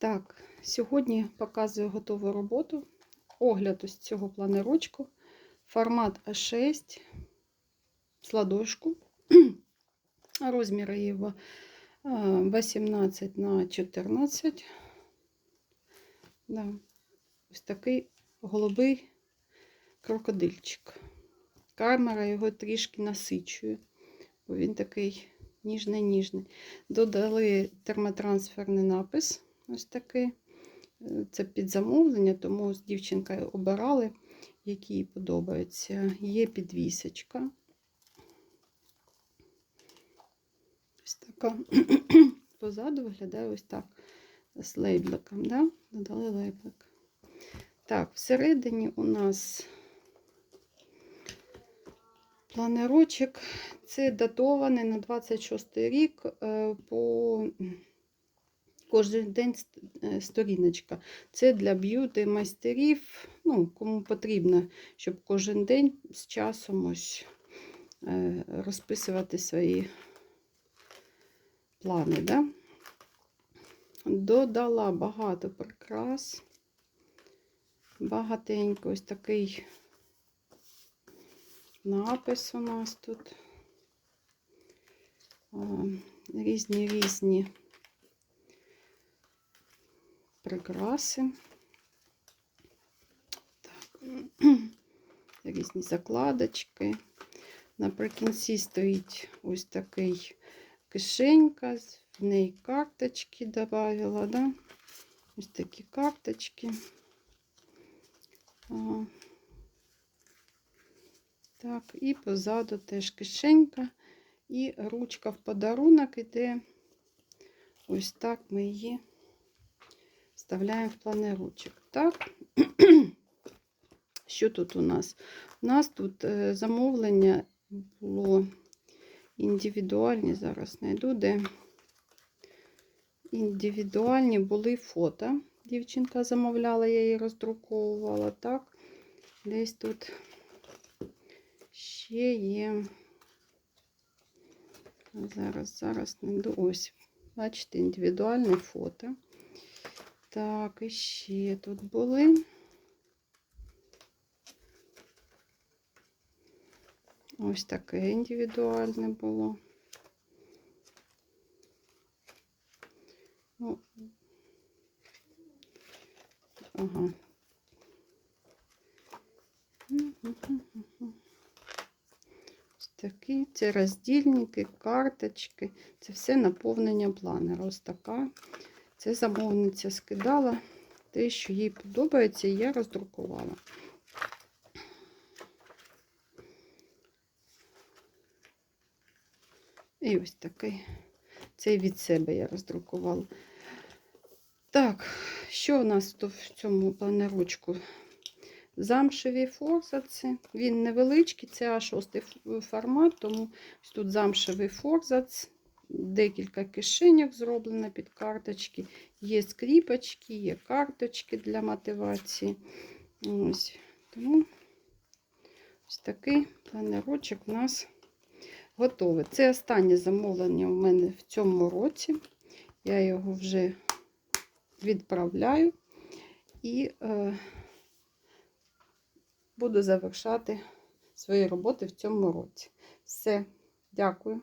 Так, сьогодні показую готову роботу. Огляд ось цього планерочку. Формат А6 з ладошку. Розміри його е, 18 на 14. Да. Ось такий голубий крокодильчик. Камера його трішки насичує, бо він такий ніжний-ніжний. Додали термотрансферний напис. Ось такий. Це під замовлення, тому з дівчинкою обирали, які їй подобаються. Є підвісочка. Ось така. Позаду виглядає ось так. З лейбликом. Да? Додали лейблик. Так, всередині у нас планерочок. Це датований на 26 рік е, по кожен день е, сторіночка. Це для б'юти майстерів, ну, кому потрібно, щоб кожен день з часом ось е, розписувати свої плани. Да? Додала багато прикрас. Багатенько ось такий напис у нас тут. Різні різні прикраси. Так. Різні закладочки. Наприкінці стоїть ось такий кишенька, в неї карточки додавала, да? ось такі карточки. Ага. Так, і позаду теж кишенька, і ручка в подарунок іде. Ось так ми її вставляємо в планерочок. Так, що тут у нас? У нас тут е, замовлення було індивідуальні, зараз знайду, де індивідуальні були фото. Дівчинка замовляла, я її роздруковувала, так. Десь тут ще є. Зараз, зараз ось. Бачите, індивідуальне фото. Так, і ще тут були. Ось таке індивідуальне було. Ну, ага. Ось такі, це роздільники, карточки, це все наповнення планера. Ось така. Це замовниця скидала те, що їй подобається, і я роздрукувала. І ось такий. Цей від себе я роздрукувала. Так, що у нас в цьому планерочку? Замшеві форзаці. Він невеличкий, це А6 формат, тому тут замшевий форзац, декілька кишеньок зроблено під карточки. Є скріпочки, є карточки для мотивації. Ось. Тому ось такий планерочок у нас готовий. Це останнє замовлення у мене в цьому році. Я його вже відправляю і е, буду завершати свої роботи в цьому році. Все, дякую.